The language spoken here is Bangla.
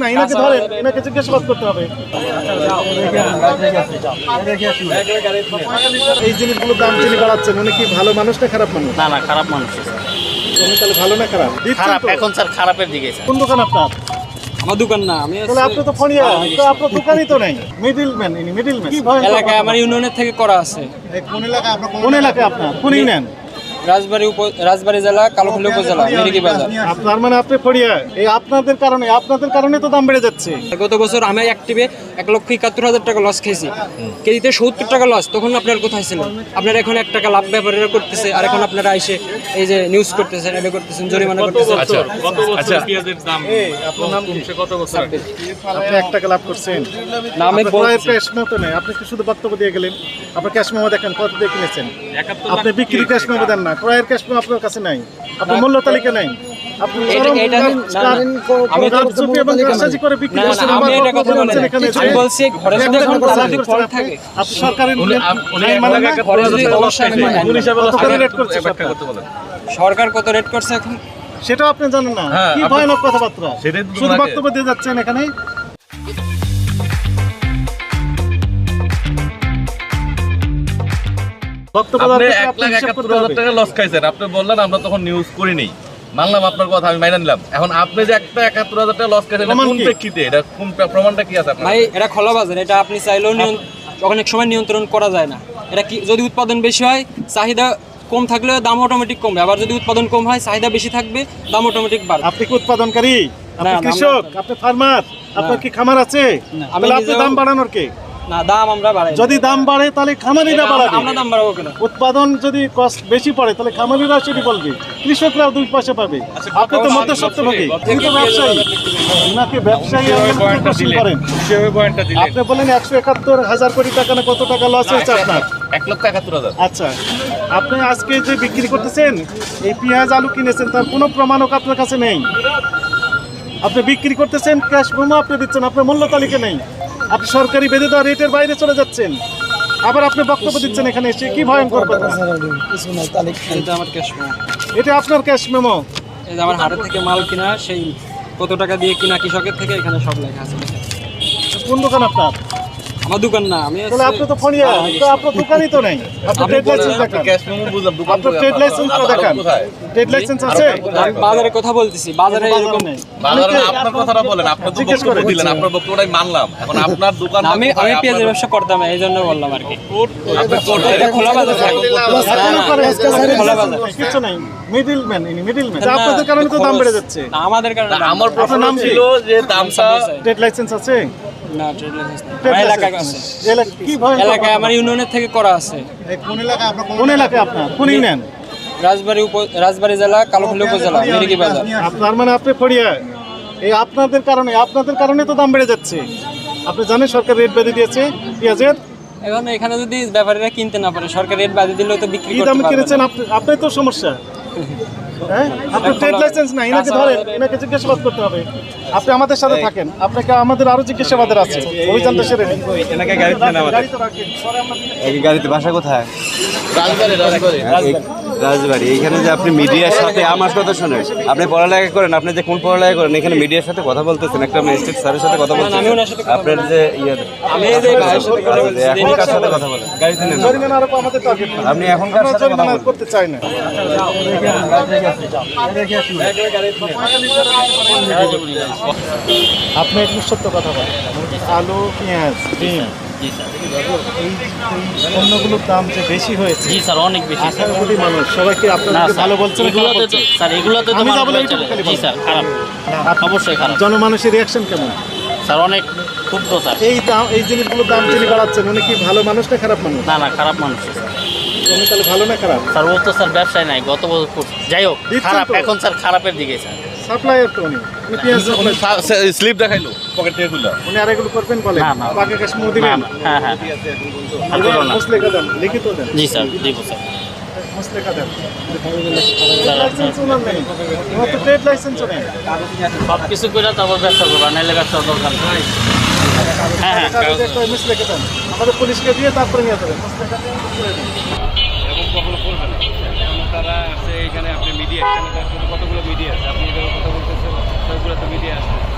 না এনাকে ধরেন এনাকে জিজ্ঞাসাবাদ করতে হবে। এই জিনিসগুলোর দাম বাড়াচ্ছেন উনি কি ভালো মানুষ না খারাপ মানুষ? না না খারাপ মানুষ উনি তাহলে ভালো না খারাপ? খারাপ এখন স্যার খারাপের দিকে কোন দোকান আপনার? আমার দোকান না আমি তাহলে আপনি তো ফোনিয়া তো আপনার দোকানই তো নাই। ইনি কি এলাকায় আমার ইউনিয়নের থেকে করা আছে। কোন এলাকায় আপনার কোন এলাকায় আপনার? কোন ইউনিয়ন রাজবাড়ী উপ রাজবাড়ী জেলা কালোখালী উপজেলা মিরিকি বাজার। আপনার মানে আপনি ফড়িয়া এই আপনাদের কারণে আপনাদের কারণে তো দাম বেড়ে যাচ্ছে। গত বছর আমি অ্যাক্টিভে এক লক্ষ একাত্তর হাজার টাকা লস খেয়েছি কেজিতে সত্তর টাকা লস তখন আপনার কোথায় ছিলেন আপনারা এখন এক টাকা লাভ ব্যাপারে করতেছে আর এখন আপনারা এসে এই যে নিউজ করতেছেন এটা করতেছেন জরিমানা করতেছেন। আচ্ছা আচ্ছা। এই আপনার নাম কি? আপনি এক টাকা লাভ করছেন। না আমি ক্যাশ আপনি শুধু বক্তব্য দিয়ে গেলেন? আপনার ক্যাশ মেমো দেখেন কত দিয়ে কিনেছেন? আপনি বিক্রি ক্যাশ মেমো দেন না। ক্রয়ের ক্যাশ মেমো আপনার কাছে নাই। আপনার মূল্য তালিকা নাই। ফল সরকার? করতে বলেন। সরকার কত রেট করছে এখন? সেটাও আপনি জানেন না। হ্যাঁ, কি ভয়ানক কথাবার্তা। শুধু বক্তব্য দিয়ে যাচ্ছেন এখানে। আপনি এক লাখ একাত্তর হাজার টাকা লস খাইছেন। আপনি বললেন আমরা তখন নিউজ করিনি। মানলাম আপনার কথা আমি মাইনে নিলাম। এখন আপনি যে একটা একাত্তর হাজার টাকা লস খাইছেন কোন প্রেক্ষিতে? এটা কোন প্রমাণটা কি আছে ভাই এটা খোলা বাজার এটা আপনি চাইলেও অনেক সময় নিয়ন্ত্রণ করা যায় না। এটা কি যদি উৎপাদন বেশি হয় চাহিদা কম থাকলে দাম অটোমেটিক কমবে। আবার যদি উৎপাদন কম হয় চাহিদা বেশি থাকবে দাম অটোমেটিক বাড়বে। আপনি কি উৎপাদনকারী? আপনি কৃষক আপনি ফার্মার আপনার কি খামার আছে? আমি দাম বাড়ানোর কে? না দাম আমরা বাড়াই যদি দাম বাড়ে তাহলে খামারিরা বাড়াবে। আমরা দাম বাড়াবো কেন? উৎপাদন যদি কস্ট বেশি পড়ে তাহলে খামারিরা সেটি বলবে। কৃষকরাও দুই পয়সা পাবে। আপনি তো মধ্যস্বত্বভোগী তিনি তো ব্যবসায়ী। ওনাকে ব্যবসায়ী আপনি করেন। আপনি বলেন একশো একাত্তর হাজার কোটি টাকা না কত টাকা লস হয়েছে আপনার? এক লক্ষ একাত্তর হাজার। আচ্ছা। আপনি আজকে যে বিক্রি করতেছেন এই পেঁয়াজ আলু কিনেছেন তার কোনো প্রমাণক আপনার কাছে নেই? আপনি বিক্রি করতেছেন ক্যাশ মোমো আপনি দিচ্ছেন আপনার মূল্য তালিকা নেই। আপনি সরকারি বেঁধে দেওয়া রেটের বাইরে চলে যাচ্ছেন। আবার আপনি বক্তব্য দিচ্ছেন এখানে এসে কি ভয়ঙ্কর কথা? এটা আমার ক্যাশ এটা আপনার ক্যাশ মেমো এই যে আমার হাটের থেকে মাল কিনা সেই কত টাকা দিয়ে কিনা কৃষকের থেকে এখানে সব লেখা আছে। কোন দোকান আপনার? আমার দোকান না আমি তাহলে আপনি তো ফোনিয়া তো আপনার দোকানই তো নাই। আপনার ট্রেড লাইসেন্স দেখান। ক্যাশ মেমো বুঝলাম দোকান ট্রেড আপনার? লাইসেন্সটা দেখান ট্রেড লাইসেন্স আছে? আমি বাজারে কথা বলতেছি বাজারে এরকম নেই। বাজারে আপনার কথাটা বলেন আপনি তো বক্তব্য দিলেন আপনার বক্তব্যটাই মানলাম। এখন আপনার দোকান আমি আমি পেঁয়াজের ব্যবসা করতাম এই জন্য বললাম আর কি। আপনি করতে এটা খোলা বাজার খোলা বাজার। কিচ্ছু নাই মিডল ম্যান ইনি মিডল ম্যান আপনাদের কারণে তো দাম বেড়ে যাচ্ছে। আমাদের কারণে আমার। প্রশ্ন নাম ছিল যে দামটা ট্রেড লাইসেন্স আছে? না ট্রেড লাইসেন্স নেই। ট্রেড আমার এলাকায় লাইসেন্স আছে। এলাকা- কি ভয়ঙ্কর এলাকায় কথা। আমার ইউনিয়নের থেকে করা আছে। কোন এলাকায় আপনার কোন এলাকায় আপনার? কোন ইউনিয়ন? রাজবাড়ী রাজবাড়ী জেলা কালোখালী উপজেলা মিরিকি বাজার। আপনার মানে আপনি ফড়িয়া এই আপনাদের কারণে আপনাদের কারণে তো দাম বেড়ে যাচ্ছে। আপনি জানেন সরকার রেট বেঁধে দিয়েছে পেঁয়াজের? এখন এখানে যদি ব্যাপারীরা কিনতে না পারে সরকার রেট বাড়িয়ে দিলেও তো বিক্রি করতে দামে কিনেছেন আপনি? আপনার তো সমস্যা। হ্যাঁ? আপনার ট্রেড লাইসেন্স নাই। এনাকে ধরেন এনাকে জিজ্ঞাসাবাদ করতে হবে। আপনি আমাদের সাথে থাকেন। আপনাকে আমাদের আরও জিজ্ঞাসাবাদের আছে। অভিযানটা সেরে নিন। এনাকে গাড়িতে নেন বাসা কোথায়? রাজবাড়ি রাজবাড়ি। এইখানে যে আপনি মিডিয়ার সাথে আমার কথা শুনেন আপনি পড়ালেখা করেন আপনি যে কোন পড়ালেখা করেন এখানে মিডিয়ার সাথে কথা বলতেছেন একটা ম্যাজিস্ট্রেট স্যারের সাথে কথা সাথে কথা আপনার যে ইয়ে আমি এই যে ভাইয়ের সাথে কথা এখন বলেন। গাড়িতে নেন। আপনি এখনকার সাথে কথা বলেন। করতে চাই না। আপনি একটু সত্য কথা বলেন। আলু পেঁয়াজ ডিম। জি স্যার। এই এই পণ্যগুলোর দাম যে বেশি হয়েছে জি স্যার অনেক বেশি। আঠারো কোটি মানুষ সবাইকে না স্যার ভালো বলছেন খারাপ এগুলোতে তো বলছেন? স্যার এগুলোতে তো আমি যা মানুষ বলি বেঁচে এইটুকু খালি জি স্যার খারাপ। অবশ্যই খারাপ। জনমানুষের রিয়াকশন কেমন? স্যার অনেক ক্ষুব্ধ স্যার। এই দাম এই জিনিসগুলোর দাম যিনি বাড়াচ্ছেন উনি কি ভালো মানুষ না খারাপ মানুষ? না না খারাপ মানুষ উনি তাহলে ভালো না খারাপ? স্যার ও তো স্যার ব্যবসায় নাই গত বছর। যাই হোক খারাপ। এখন স্যার খারাপের দিকে স্যার। সাপ্লাইয়ার তো উনি। উনি পেঁয়াজ supply- স্লিপ দেখাইলো পকেট থেকে খুললো উনি আর এগুলো করবেন বলে না হ্যাঁ হ্যাঁ। মুসলেখা দেন লিখিত দেন। জি স্যার স্যার। মুসলেখা দেন। সব কিছু করে তারপর ব্যবসা করব নাইলে ব্যবসা দরকার নেই। হ্যাঁ হ্যাঁ। আমাদের পুলিশকে দিয়ে তারপরে নিয়ে যাবেন। মুসলেখা দিয়ে করে দিন। এরকম কখনো করবে না। তারা আছে এখানে আপনি মিডিয়া এখানে কতগুলো মিডিয়া আছে? আপনি কথা বলতেছেন সবগুলো তো মিলিয়ে আছে